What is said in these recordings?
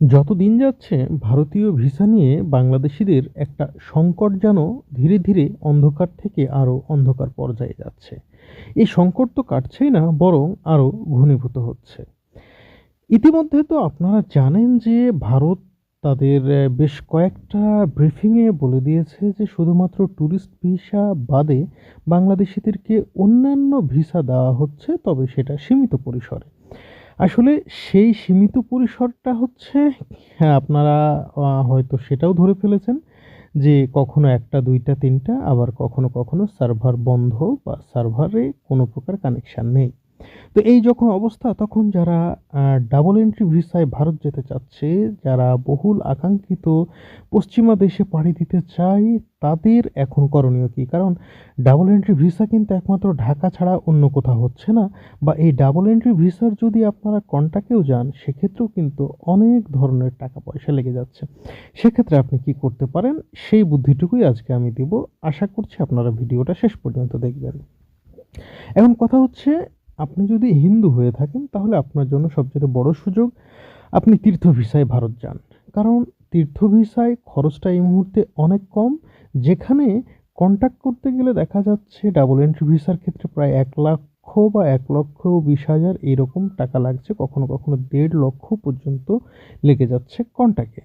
যত দিন যাচ্ছে, ভারতীয় ভিসা নিয়ে বাংলাদেশিদের একটা সংকট যেন ধীরে ধীরে অন্ধকার থেকে আরও অন্ধকার পর্যায়ে যাচ্ছে। এই সংকট তো কাটছেই না, বরং আরও ঘনীভূত হচ্ছে। ইতিমধ্যে তো আপনারা জানেন যে ভারত তাদের বেশ কয়েকটা ব্রিফিংয়ে বলে দিয়েছে যে শুধুমাত্র ট্যুরিস্ট ভিসা বাদে বাংলাদেশিদেরকে অন্যান্য ভিসা দেওয়া হচ্ছে, তবে সেটা সীমিত পরিসরে। আসলে সেই সীমিত পরিসরটা হচ্ছে হ্যাঁ আপনারা হয়তো সেটাও ধরে ফেলেছেন যে কখনো একটা, দুইটা, তিনটা, আবার কখনো কখনো সার্ভার বন্ধ বা সার্ভারে কোনো প্রকার কানেকশান নেই। তো এই যখন অবস্থা, তখন যারা ডাবল এন্ট্রি ভিসায় ভারত যেতে চাচ্ছে, যারা বহুল আকাঙ্ক্ষিত পশ্চিমা দেশে পাড়ি দিতে চায়, তাদের এখন করণীয় কী? কারণ ডাবল এন্ট্রি ভিসা কিন্তু একমাত্র ঢাকা ছাড়া অন্য কোথাও হচ্ছে না। বা এই ডাবল এন্ট্রি ভিসার যদি আপনারা কন্টাক্টেও যান, সেক্ষেত্রেও কিন্তু অনেক ধরনের টাকা পয়সা লেগে যাচ্ছে। সেক্ষেত্রে আপনি কি করতে পারেন? সেই বুদ্ধিটুকুই আজকে আমি দিব। আশা করছি আপনারা ভিডিওটা শেষ পর্যন্ত দেখবেন। এখন কথা হচ্ছে আপনি যদি হিন্দু হয়ে থাকেন, তাহলে আপনার জন্য সবচেয়ে বড় সুযোগ আপনি তীর্থ ভিসায় ভারত যান। কারণ তীর্থ ভিসায় খরচটা এই মুহূর্তে অনেক কম। যেখানে কন্ট্যাক্ট করতে গেলে দেখা যাচ্ছে ডাবল এন্ট্রি ভিসার ক্ষেত্রে প্রায় এক লক্ষ বা এক লক্ষ বিশ হাজার এরকম টাকা লাগছে, কখনো কখনো দেড় লক্ষ পর্যন্ত লেগে যাচ্ছে কন্ট্যাক্টে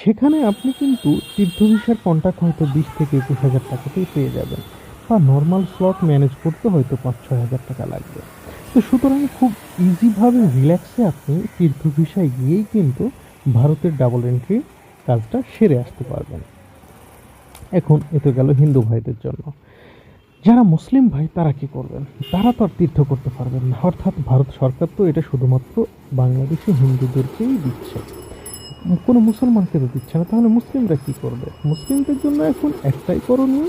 সেখানে আপনি কিন্তু তীর্থ ভিসার কন্ট্যাক্ট হয়তো বিশ থেকে একুশ হাজার টাকাতেই পেয়ে যাবেন। বা নর্মাল স্লট ম্যানেজ করতে হয়তো পাঁচ ছয় হাজার টাকা লাগবে। তো সুতরাং খুব ইজিভাবে রিল্যাক্সে আপনি তীর্থ ভিসায় গিয়েই কিন্তু ভারতের ডাবল এন্ট্রি কাজটা সেরে আসতে পারবেন। এখন এ তো গেল হিন্দু ভাইদের জন্য। যারা মুসলিম ভাই, তারা কি করবেন? তারা তো আর তীর্থ করতে পারবেন না। অর্থাৎ ভারত সরকার তো এটা শুধুমাত্র বাংলাদেশি হিন্দুদেরকেই দিচ্ছে। কোনো মুসলমানকে তো দিচ্ছে না। তাহলে মুসলিমরা কি করবে? মুসলিমদের জন্য এখন একটাই করণীয়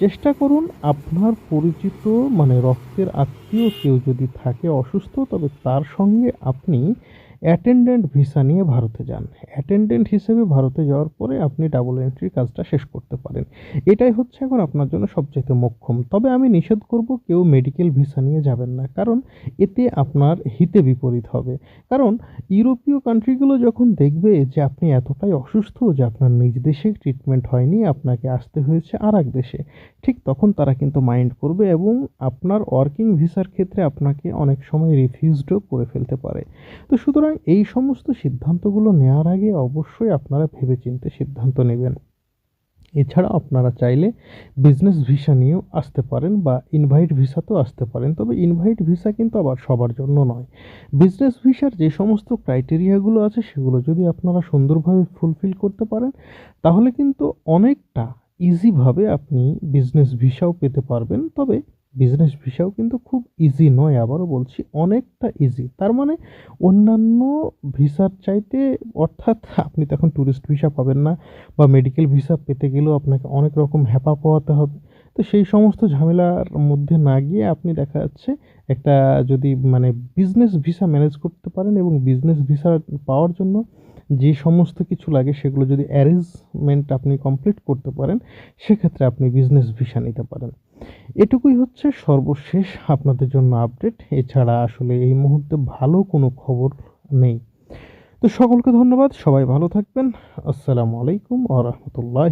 চেষ্টা করুন আপনার পরিচিত মানে রক্তের আত্মীয় কেউ যদি থাকে অসুস্থ, তবে তার সঙ্গে আপনি অ্যাটেন্ডেন্ট ভিসা নিয়ে ভারতে যান। অ্যাটেন্ডেন্ট হিসেবে ভারতে যাওয়ার পরে আপনি ডাবল এন্ট্রির কাজটা শেষ করতে পারেন। এটাই হচ্ছে এখন আপনার জন্য সবচেয়ে মোক্ষম। তবে আমি নিষেধ করব, কেউ মেডিকেল ভিসা নিয়ে যাবেন না। কারণ এতে আপনার হিতে বিপরীত হবে। কারণ ইউরোপীয় কান্ট্রিগুলো যখন দেখবে যে আপনি এতটাই অসুস্থ যে আপনার নিজ দেশে ট্রিটমেন্ট হয়নি, আপনাকে আসতে হয়েছে আর এক দেশে, ঠিক তখন তারা কিন্তু মাইন্ড করবে এবং আপনার ওয়ার্কিং ভিসার ক্ষেত্রে আপনাকে অনেক সময় রিফিউজডও করে ফেলতে পারে। তো সুতরাং এই সমস্ত সিদ্ধান্তগুলো নেওয়ার আগে অবশ্যই আপনারা ভেবেচিন্তে সিদ্ধান্ত নেবেন। এছাড়া আপনারা চাইলে বিজনেস ভিসা নিয়েও আসতে পারেন বা ইনভাইট ভিসাতেও আসতে পারেন। তবে ইনভাইট ভিসা কিন্তু আবার সবার জন্য নয়। বিজনেস ভিসার যে সমস্ত ক্রাইটেরিয়াগুলো আছে সেগুলো যদি আপনারা সুন্দরভাবে ফুলফিল করতে পারেন, তাহলে কিন্তু অনেকটা ইজিভাবে আপনি বিজনেস ভিসাও পেতে পারবেন। তবে বিজনেস ভিসাও কিন্তু খুব ইজি নয়, আবারও বলছি অনেকটা ইজি তার মানে অন্যান্য ভিসার চাইতে, অর্থাৎ আপনি তো এখন ট্যুরিস্ট ভিসা পাবেন না বা মেডিকেল ভিসা পেতে গেলেও আপনাকে অনেক রকম হ্যাপা পোহাতে হবে। তো সেই সমস্ত ঝামেলার মধ্যে না গিয়ে আপনি দেখা যাচ্ছে একটা যদি মানে বিজনেস ভিসা ম্যানেজ করতে পারেন এবং বিজনেস ভিসা পাওয়ার জন্য যে সমস্ত কিছু লাগে সেগুলো যদি অ্যারেঞ্জমেন্ট আপনি কমপ্লিট করতে পারেন, সেক্ষেত্রে আপনি বিজনেস ভিসা নিতে পারেন। এটুকুই হচ্ছে সর্বশেষ আপনাদের জন্য আপডেট এছাড়া আসলে এই মুহূর্তে ভালো কোনো খবর নেই। তো সকলকে ধন্যবাদ, সবাই ভালো থাকবেন। আসসালামু আলাইকুম আ রহমতুল্লাহ